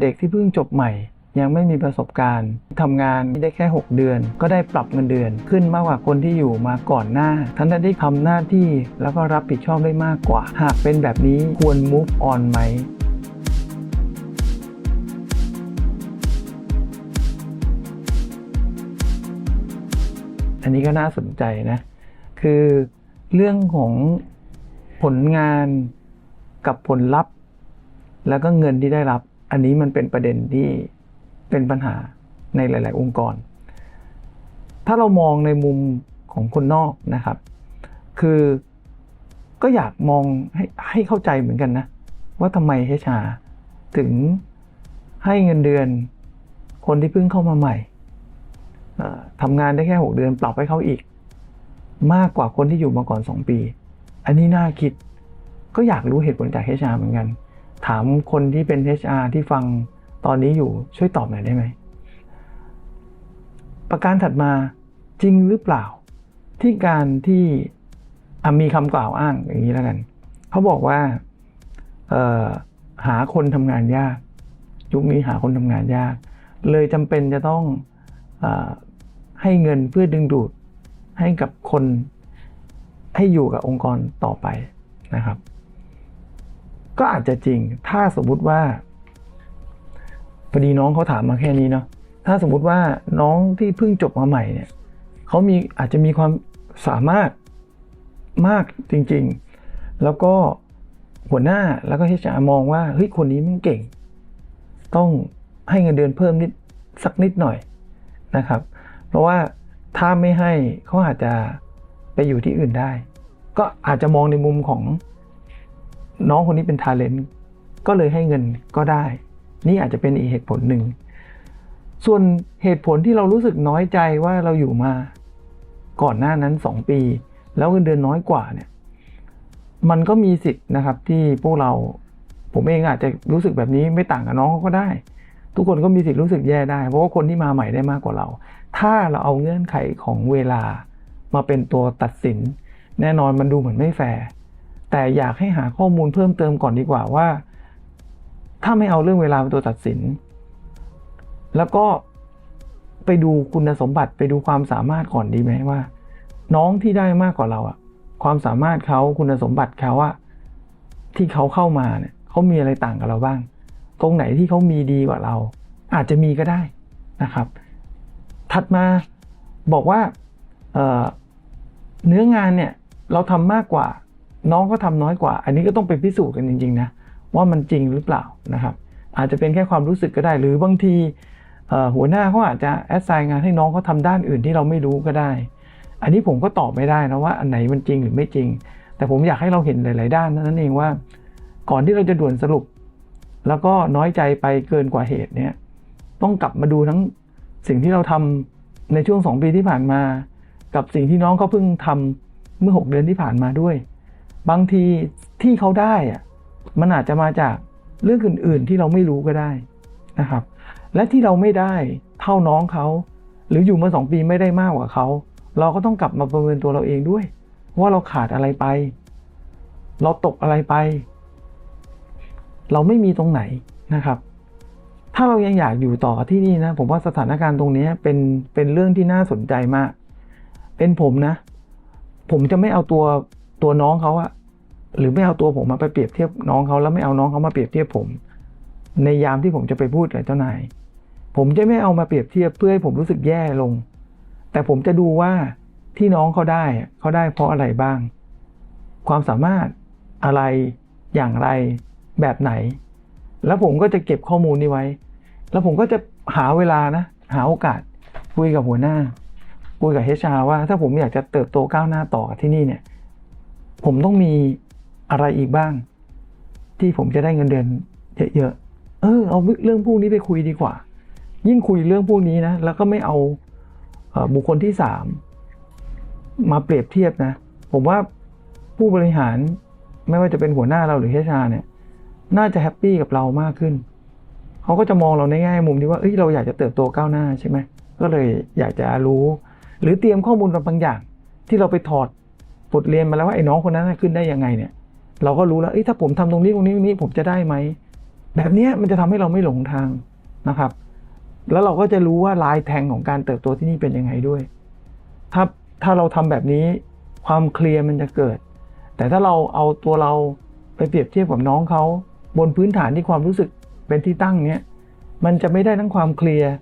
เด็กที่เพิ่งจบใหม่ ยังไม่มีประสบการณ์ทำงานได้แค่ 6 เดือน ก็ได้ปรับเงินเดือน ขึ้นมากกว่าคนที่อยู่มาก่อนหน้า ทั้งที่ทำหน้าที่แล้วก็รับผิดชอบได้มากกว่า หากเป็นแบบนี้ควร move on ไหมอันนี้ก็น่าสนใจนะ คือเรื่องของผลงานกับผลลัพธ์ แล้วก็เงินที่ได้รับ อันนี้มันเป็นประเด็นที่เป็นปัญหาในหลาย ๆ องค์กร ถ้าเรามองในมุมของคนนอกนะครับ คือก็อยากมองให้ให้เข้าใจเหมือนกันนะ ว่าทำไมเฮชาถึงให้เงินเดือนคนที่เพิ่งเข้ามาใหม่ทำงานได้แค่ 6 เดือนปรับให้เขาอีก มากกว่าคนที่อยู่มาก่อน 2 ปี อันนี้น่าคิดก็อยากรู้เหตุผลจาก HR เหมือนกัน ถามคนที่เป็น HR ที่ฟังตอนนี้อยู่ช่วยตอบหน่อยได้ไหม ประการถัดมาจริงหรือเปล่า ที่การที่มีคำกล่าวอ้างอย่างนี้แล้วกันเขาบอกว่าหาคนทำงานยาก ยุคนี้หาคนทำงานยาก เลยจำเป็นจะต้องอให้เงินเพื่อดึงดูดให้กับคนให้อยู่กับองค์กรต่อไปนะครับ ก็อาจจะจริง ถ้าสมมุติว่าพอดีน้องเขาถามมาแค่นี้เนาะถ้าสมมุติว่าน้องที่เพิ่งจบมาใหม่เนี่ยเขามีอาจจะมีความสามารถมากจริง ๆ แล้วก็หัวหน้าแล้วก็เฮจมองว่าเฮ้ยคนนี้มันเก่ง ต้องให้เงินเดือนเพิ่มนิดสักนิดหน่อยนะครับ เพราะว่าถ้าไม่ให้เขาอาจจะไปอยู่ที่อื่นได้ ก็อาจจะมองในมุมของ น้องคนนี้เป็นทาเลนต์ก็เลยให้เงินก็ได้ นี่อาจจะเป็นอีกเหตุผลหนึ่ง ส่วนเหตุผลที่เรารู้สึกน้อยใจว่าเราอยู่มาก่อนหน้านั้น 2 ปี แล้วเงินเดือนน้อยกว่าเนี่ย มันก็มีสิทธิ์นะครับที่พวกเราผมเองอาจจะรู้สึกแบบนี้ไม่ต่างกับน้องเขาก็ได้ ทุกคนก็มีสิทธิ์รู้สึกแย่ได้ เพราะว่าคนที่มาใหม่ได้มากกว่าเรา ถ้าเราเอาเงื่อนไขของเวลามาเป็นตัวตัดสิน แน่นอนมันดูเหมือนไม่แฟร์ แต่อยากให้หาข้อมูลเพิ่มเติมก่อนดีกว่าว่า ถ้าไม่เอาเรื่องเวลาเป็นตัวตัดสิน แล้วก็ไปดูคุณสมบัติไปดูความสามารถก่อนดีไหมว่า น้องที่ได้มากกว่าเราอะความสามารถเขาคุณสมบัติเขาอะที่เขาเข้ามาเนี่ยเขามีอะไรต่างกับเราบ้าง ตรงไหนที่เขามีดีกว่าเรา อาจจะมีก็ได้นะครับ ถัดมาบอกว่าเเนื้องานเนี่ยเราทำมากกว่า น้องก็ทำน้อยกว่า อันนี้ก็ต้องไปพิสูจน์กันจริงๆนะว่ามันจริงหรือเปล่านะครับ อาจจะเป็นแค่ความรู้สึกก็ได้ หรือบางทีหัวหน้าเขาอาจจะแอดไซน์งานให้น้องเขาทำด้านอื่นที่เราไม่รู้ก็ได้ อันนี้ผมก็ตอบไม่ได้นะว่าอันไหนมันจริงหรือไม่จริง แต่ผมอยากให้เราเห็นหลาย ๆ ด้านนั่นเองว่า ก่อนที่เราจะด่วนสรุป แล้วก็น้อยใจไปเกินกว่าเหตุเนี่ยต้องกลับมาดูทั้งสิ่งที่เราทำในช่วงสองปีที่ผ่านมา กับสิ่งที่น้องเขาเพิ่งทำเมื่อหกเดือนที่ผ่านมาด้วย บางทีที่เขาได้อะมันอาจจะมาจากเรื่องอื่น ๆ ที่เราไม่รู้ก็ได้นะครับ และที่เราไม่ได้เท่าน้องเขา หรืออยู่มาสองปีไม่ได้มากกว่าเขา เราก็ต้องกลับมาประเมินตัวเราเองด้วย ว่าเราขาดอะไรไป เราตกอะไรไป เราไม่มีตรงไหนนะครับ ถ้าเรายังอยากอยู่ต่อที่นี่นะ ผมว่าสถานการณ์ตรงนี้เป็นเป็นเรื่องที่น่าสนใจมาก เป็นผมนะ ผมจะไม่เอาตัวตัวน้องเขาอะ หรือไม่เอาตัวผมมาไปเปรียบเทียบน้องเขาแล้วไม่เอาน้องเขามาเปรียบเทียบผม ในยามที่ผมจะไปพูดกับเจ้านาย ผมจะไม่เอามาเปรียบเทียบเพื่อให้ผมรู้สึกแย่ลง แต่ผมจะดูว่าที่น้องเขาได้เขาได้เพราะอะไรบ้าง ความสามารถอะไรอย่างไรแบบไหน แล้วผมก็จะเก็บข้อมูลนี้ไว้ แล้วผมก็จะหาเวลานะ หาโอกาสคุยกับหัวหน้าคุยกับเฮชาว่า ถ้าผมอยากจะเติบโตก้าวหน้าต่อที่นี่เนี่ย ผมต้องมี อะไรอีกบ้าง ที่ผมจะได้เงินเดือนเยอะๆ เออ เอาเรื่องพวกนี้ไปคุยดีกว่า ยิ่งคุยเรื่องพวกนี้นะ แล้วก็ไม่เอาบุคคลที่สามมาเปรียบเทียบนะ ผมว่าผู้บริหารไม่ว่าจะเป็นหัวหน้าเราหรือเฮชาเนี่ย น่าจะแฮปปี้กับเรามากขึ้น เขาก็จะมองเราในแง่มุมที่ว่าเอ้ยเราอยากจะเติบโตก้าวหน้าใช่ไหมก็เลยอยากจะรู้ หรือเตรียมข้อมูลบางอย่าง ที่เราไปถอดบทเรียนมาแล้วว่าไอ้น้องคนนั้นขึ้นได้ยังไงเนี่ย เราก็รู้แล้วถ้าผมทำตรงนี้ตรงนี้ตรงนี้ผมจะได้ไหมแบบนี้มันจะทำให้เราไม่หลงทางนะครับ แล้วเราก็จะรู้ว่าลายแทงของการเติบโตที่นี่เป็นยังไงด้วย ถ้าถ้าเราทำแบบนี้ความเคลียร์มันจะเกิด แต่ถ้าเราเอาตัวเราไปเปรียบเทียบกับน้องเขาบนพื้นฐานที่ความรู้สึกเป็นที่ตั้งเนี้ยมันจะไม่ได้ทั้งความเคลียร์